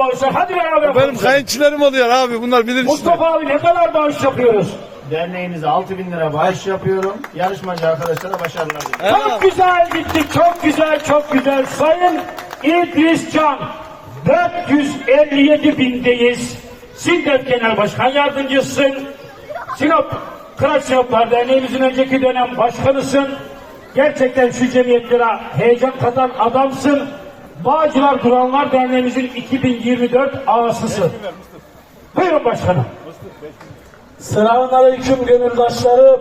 bağışlar. Hadi beraber Benim konuşalım. kayınçilerim oluyor abi. Bunlar bilir işte. Mustafa abi ne kadar bağış yapıyoruz? Derneğimize 6 bin lira bağış yapıyorum. Yarışmacı arkadaşlara başarılar diliyorum. Çok güzel gittik, çok güzel, çok güzel. Sayın İdris Can, 457 bindeyiz. Sindef Genel Başkan Yardımcısın. Sinop, Kıraç Sinoplar Derneğimizin önceki dönem başkanısın. Gerçekten şu cemiyetlere heyecan katan adamsın. Bağcılar Duranlar Derneğimizin 2024 ağasısın. Buyurun başkanım. Selamünaleyküm gönüldaşlarım.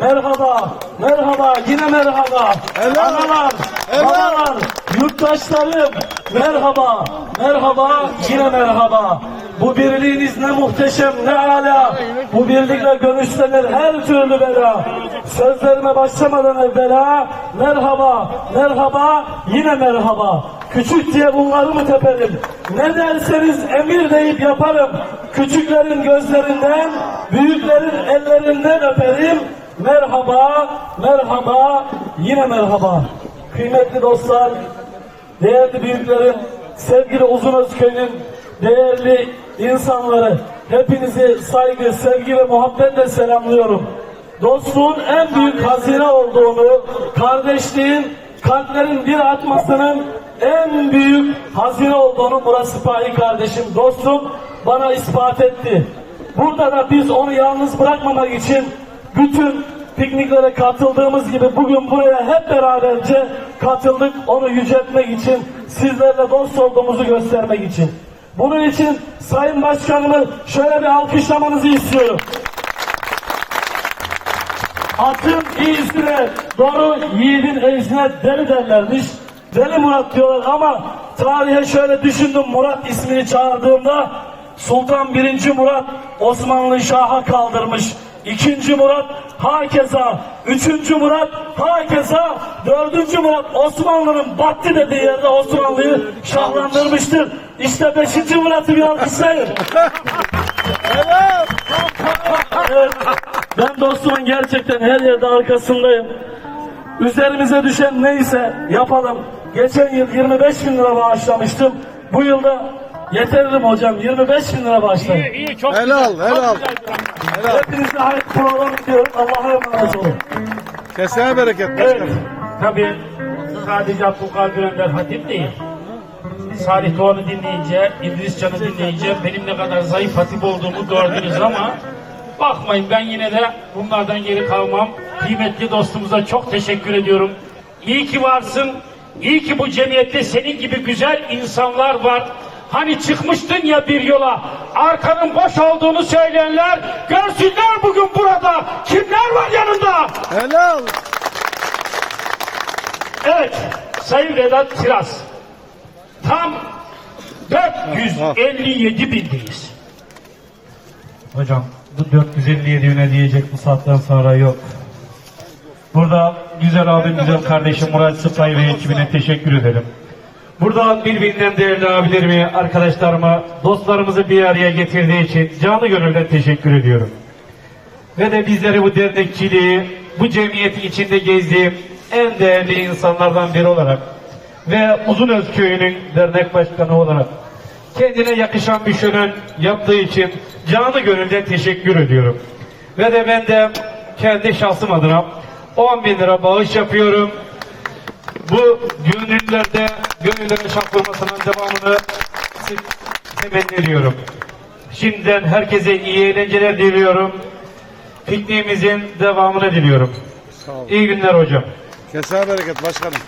Merhaba, merhaba, yine merhaba. Helal. Analar, Helal. babalar, yurttaşlarım. Merhaba, merhaba, yine merhaba. Bu birliğiniz ne muhteşem, ne ala. Bu birlikle görüşlenir her türlü bela. Sözlerime başlamadan evvela, merhaba, merhaba, yine merhaba. Küçük diye bunları mı teperim? Ne derseniz emir deyip yaparım. Küçüklerin gözlerinden, büyüklerin ellerinden öperim. Merhaba, merhaba, yine merhaba. Kıymetli dostlar, değerli büyüklerim, sevgili Uzunözköy'ün değerli insanları, hepinizi saygı, sevgi ve muhabbetle selamlıyorum. Dostluğun en büyük hazine olduğunu, kardeşliğin, kalplerin bir atmasının en büyük hazine olduğunu Murat Sipahi kardeşim, dostum bana ispat etti. Burada da biz onu yalnız bırakmamak için bütün pikniklere katıldığımız gibi bugün buraya hep beraberce katıldık onu yüceltmek için, sizlerle dost olduğumuzu göstermek için. Bunun için Sayın Başkanımı şöyle bir alkışlamanızı istiyorum. Atın iyisine, doğru yiğidin iyisine deli derlermiş. Deli Murat diyorlar ama tarihe şöyle düşündüm Murat ismini çağırdığımda Sultan 1. Murat Osmanlı Şah'a kaldırmış. İkinci Murat hakeza, üçüncü Murat hakeza, dördüncü Murat Osmanlı'nın battı dediği yerde Osmanlı'yı şahlandırmıştır. İşte beşinci Murat'ı bir alkışlayın. Evet, ben dostumun gerçekten her yerde arkasındayım. Üzerimize düşen neyse yapalım. Geçen yıl 25 bin lira bağışlamıştım. Bu yılda yeterli mi hocam? 25 bin lira bağışlayın. İyi, çok Helal, güzel. helal. Çok güzel. Hepinize hayırlı program diliyorum. Allah'a emanet olun. Kesene bereket Evet, tabii sadece Abdülkadir Önder Hatip değil. Salih Doğan'ı dinleyince, İdris Can'ı dinleyince benim ne kadar zayıf hatip olduğumu gördünüz ama bakmayın ben yine de bunlardan geri kalmam. Kıymetli dostumuza çok teşekkür ediyorum. İyi ki varsın, iyi ki bu cemiyette senin gibi güzel insanlar var. Hani çıkmıştın ya bir yola, arkanın boş olduğunu söyleyenler görsünler bugün burada. Kimler var yanında? Helal. Evet, Sayın Vedat Tiraz. Tam 457 bindeyiz. Hocam bu 457 yüne diyecek bu saatten sonra yok. Burada güzel abim, güzel kardeşim Murat Sıpay ve ekibine teşekkür ederim. Burada birbirinden değerli abilerime, arkadaşlarıma, dostlarımızı bir araya getirdiği için canı gönülden teşekkür ediyorum. Ve de bizleri bu dernekçiliği, bu cemiyeti içinde gezdiğim en değerli insanlardan biri olarak ve Uzunöz Köyü'nün dernek başkanı olarak kendine yakışan bir şölen yaptığı için canı gönülden teşekkür ediyorum. Ve de ben de kendi şahsım adına 10 bin lira bağış yapıyorum. Bu gönüllerde gönüllerin şartlamasının devamını temenni ediyorum. Şimdiden herkese iyi eğlenceler diliyorum. Pikniğimizin devamını diliyorum. Sağ ol. İyi günler hocam. Kesene bereket başkanım.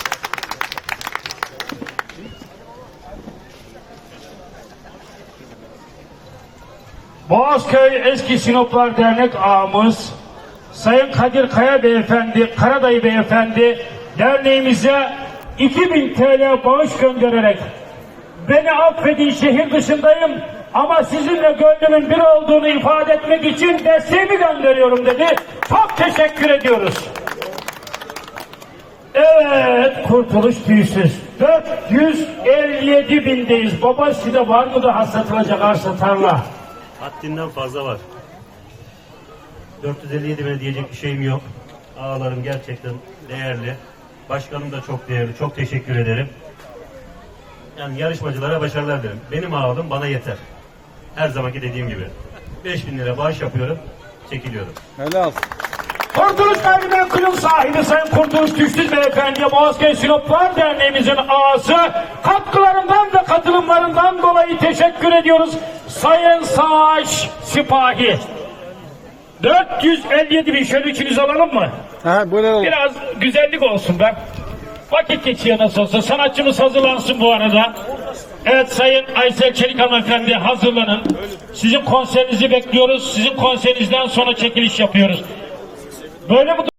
Boğazköy Eski Sinoplar Dernek ağamız Sayın Kadir Kaya Beyefendi, Karadayı Beyefendi derneğimize 2000 TL bağış göndererek beni affedin şehir dışındayım ama sizinle gönlümün bir olduğunu ifade etmek için desteğimi gönderiyorum dedi. Çok teşekkür ediyoruz. Evet, kurtuluş tüysüz. 457 bindeyiz. Baba size var mı daha satılacak arsa tarla? Haddinden fazla var. 457 bine diyecek bir şeyim yok. Ağalarım gerçekten değerli. Başkanım da çok değerli. Çok teşekkür ederim. Yani yarışmacılara başarılar dilerim. Benim ağırlığım bana yeter. Her zamanki dediğim gibi. 5000 lira bağış yapıyorum. Çekiliyorum. Helal. Kurtuluş Merdiven Kulüp sahibi Sayın Kurtuluş Düştüz Beyefendi'ye Boğazköy Sinop Var Derneğimizin ağası katkılarından ve katılımlarından dolayı teşekkür ediyoruz. Sayın Savaş Sipahi. 457 bin şöyle üçünüzü alalım mı? Ha böyle olur. Biraz güzellik olsun be. Vakit geçiyor nasıl olsa. Sanatçımız hazırlansın bu arada. Evet Sayın Aysel Çelik hanımefendi hazırlanın. Sizin konserinizi bekliyoruz. Sizin konserinizden sonra çekiliş yapıyoruz. Böyle bu